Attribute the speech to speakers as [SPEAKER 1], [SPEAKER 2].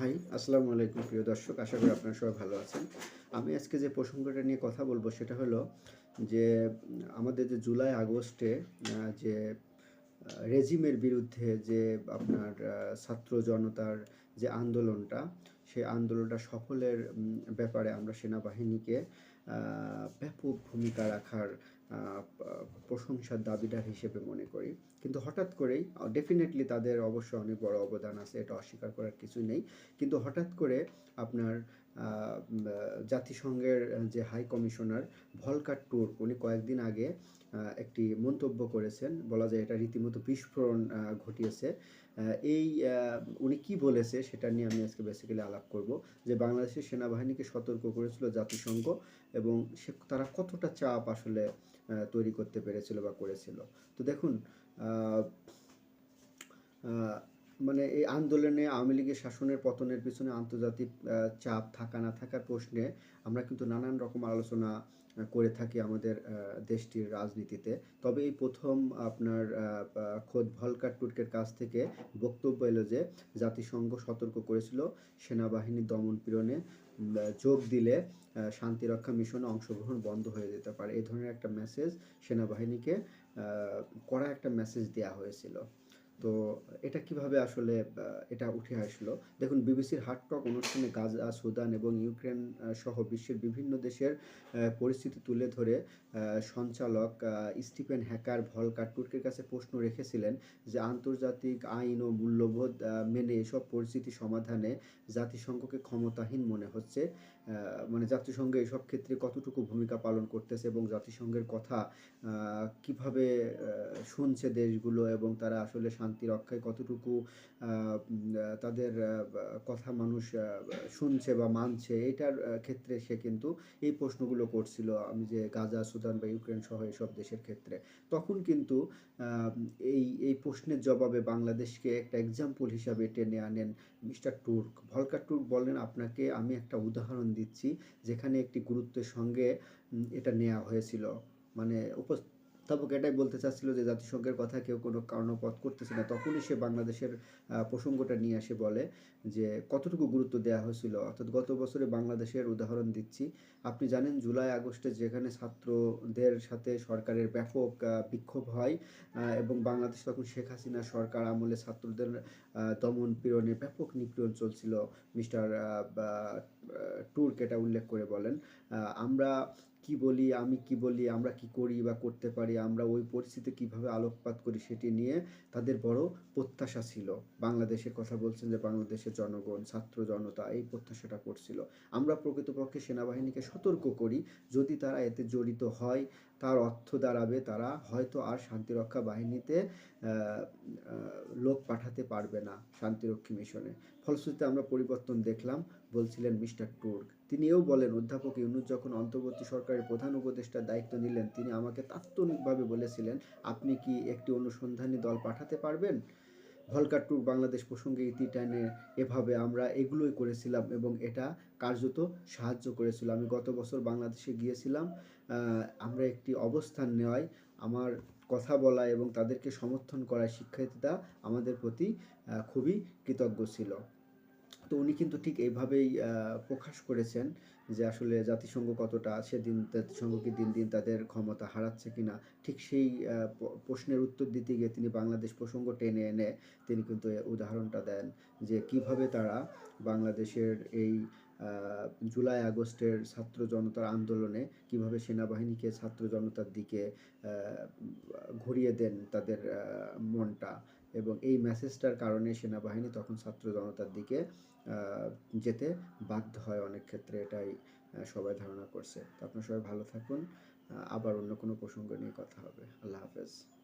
[SPEAKER 1] High, আসসালামু আলাইকুম প্রিয় দর্শক, আশা করি আপনারা সবাই ভালো আছেন। আমি আজকে যে প্রসঙ্গটা নিয়ে কথা বলব সেটা হলো যে, আমাদের যে জুলাই আগস্টে যে রেজিমের বিরুদ্ধে যে আপনার ছাত্র জনতার যে আন্দোলনটা সেই আন্দোলনটা সফলের ব্যাপারে আমরা সেনাবাহিনীকে ব্যাপক ভূমিকা রাখার প্রশংসার দাবিদার হিসেবে মনে করি। কিন্তু হঠাৎ করেই ডেফিনেটলি তাদের অবশ্য অনেক বড় অবদান আছে, এটা অস্বীকার করার কিছু নেই। কিন্তু হঠাৎ করে আপনার জাতিসংঘের যে হাই কমিশনার ভলকার ট্যুর উনি কয়েকদিন আগে একটি মন্তব্য করেছেন। বলা যায় এটা রীতিমতো বিস্ফোরণ ঘটিয়েছে। এই উনি কি বলেছে সেটা নিয়ে আমি আজকে বেসিক্যালি আলাপ করব। যে বাংলাদেশের সেনাবাহিনীকে সতর্ক করেছিল জাতিসংঘ এবং সে তারা কতটা চাপ আসলে তৈরি করতে পেরেছিল বা করেছিল। তো দেখুন মানে এই আন্দোলনে আওয়ামী লীগের শাসনের পতনের পিছনে আন্তর্জাতিক চাপ থাকা না থাকার প্রশ্নে আমরা কিন্তু নানান রকম আলোচনা করে থাকি আমাদের দেশটির রাজনীতিতে। তবে এই প্রথম আপনার খোদ ভলকার টুর্কের কাছ থেকে বক্তব্য এলো যে, জাতিসংঘ সতর্ক করেছিল সেনাবাহিনী দমন পীড়নে যোগ দিলে শান্তিরক্ষা মিশনে অংশগ্রহণ বন্ধ হয়ে যেতে পারে। এই ধরনের একটা মেসেজ সেনাবাহিনীকে কড়া একটা মেসেজ দেওয়া হয়েছিল। তো এটা কীভাবে আসলে এটা উঠে আসলো? দেখুন, বিবিসির হার্ট টক অনুষ্ঠানে গাজা, সুদান এবং ইউক্রেন সহ বিশ্বের বিভিন্ন দেশের পরিস্থিতি তুলে ধরে সঞ্চালক স্টিফেন হ্যাকার ভলকার তুর্কের কাছে প্রশ্ন রেখেছিলেন যে আন্তর্জাতিক আইন ও মূল্যবোধ মেনে এসব পরিস্থিতি সমাধানে জাতিসংঘকে ক্ষমতাহীন মনে হচ্ছে। মানে জাতিসংঘ এসব ক্ষেত্রে কতটুকু ভূমিকা পালন করতেছে এবং জাতিসংঘের কথা কীভাবে শুনছে দেশগুলো এবং তারা আসলে শান্তি রক্ষায় কতটুকু তাদের কথা মানুষ শুনছে বা মানছে, এটার ক্ষেত্রে সে কিন্তু এই প্রশ্নগুলো করছিল আমি যে গাজা, সুদান বা ইউক্রেন সহ এসব দেশের ক্ষেত্রে। তখন কিন্তু এই এই প্রশ্নের জবাবে বাংলাদেশকে একটা এক্সাম্পল হিসাবে টেনে আনেন মিস্টার টুর্ক। ভলকার টুর্ক বলেন, আপনাকে আমি একটা উদাহরণ দিচ্ছি যেখানে একটি গুরুত্বের সঙ্গে এটা নেওয়া হয়েছিল। মানে উপস্থাপক এটাই বলতে চাচ্ছিল যে জাতিসংঘের কথা কেউ কোনো কর্ণপাত করতেছে না। তখনই সে বাংলাদেশের প্রসঙ্গটা নিয়ে আসে বলে যে কতটুকু গুরুত্ব দেওয়া হয়েছিল। অর্থাৎ গত বছরে বাংলাদেশের উদাহরণ দিচ্ছি। আপনি জানেন জুলাই, আগস্টে যেখানে ছাত্রদের সাথে সরকারের ব্যাপক বিক্ষোভ হয় এবং বাংলাদেশ তখন শেখ হাসিনা সরকার আমলে ছাত্রদের দমন পীড়নে ব্যাপক নিপীড়ন চলছিল। মিস্টার টুর্ক এটা উল্লেখ করে বলেন। আমরা কি বলি, আমি কি বলি, আমরা কি করি বা করতে পারি, আমরা ওই পরিস্থিতি কীভাবে আলোকপাত করি সেটি নিয়ে তাদের বড় প্রত্যাশা ছিল। বাংলাদেশের কথা বলছেন যে বাংলাদেশের জনগণ, ছাত্র জনতা এই প্রত্যাশাটা করছিল। আমরা প্রকৃতপক্ষে সেনাবাহিনীকে সতর্ক করি, যদি তারা এতে জড়িত হয়, তার অর্থ দাঁড়াবে তারা হয়তো আর শান্তিরক্ষা বাহিনীতে লোক পাঠাতে পারবে না শান্তিরক্ষী মিশনে। ফলশ্রুতিতে আমরা পরিবর্তন দেখলাম, বলছিলেন মিস্টার টুর্ক। তিনিও বলেন, অধ্যাপক ইউনুস যখন অন্তর্বর্তী সরকারের প্রধান উপদেষ্টার দায়িত্ব নিলেন, তিনি আমাকে তাৎক্ষণিকভাবে বলেছিলেন, আপনি কি একটি অনুসন্ধানী দল পাঠাতে পারবেন? ভলকার ট্যুর বাংলাদেশ প্রসঙ্গে ইতি টাইনে এভাবে আমরা এগুলোই করেছিলাম এবং এটা কার্যত সাহায্য করেছিল। আমি গত বছর বাংলাদেশে গিয়েছিলাম আমরা একটি অবস্থান নেওয়ায় আমার কথা বলা এবং তাদেরকে সমর্থন করায় শিক্ষার্থীরা আমাদের প্রতি খুবই কৃতজ্ঞ ছিল। তো উনি কিন্তু ঠিক এইভাবেই প্রকাশ করেছেন যে আসলে জাতিসংঘ কতটা, সেদিন জাতিসংঘ কি দিন দিন তাদের ক্ষমতা হারাচ্ছে কিনা, ঠিক সেই প্রশ্নের উত্তর দিতে গিয়ে তিনি বাংলাদেশ প্রসঙ্গ টেনে এনে তিনি কিন্তু উদাহরণটা দেন যে কীভাবে তারা বাংলাদেশের এই জুলাই আগস্টের ছাত্র জনতার আন্দোলনে কীভাবে সেনাবাহিনীকে ছাত্র জনতার দিকে ঘুরিয়ে দেন তাদের মনটা এবং এই মেসেজটার কারণে সেনাবাহিনী তখন ছাত্র জনতার দিকে যেতে বাধ্য হয় অনেক ক্ষেত্রে এটাই সবাই ধারণা করছে। তো আপনারা সবাই ভালো থাকুন। আবার অন্য কোনো প্রসঙ্গ নিয়ে কথা হবে। আল্লাহ হাফেজ।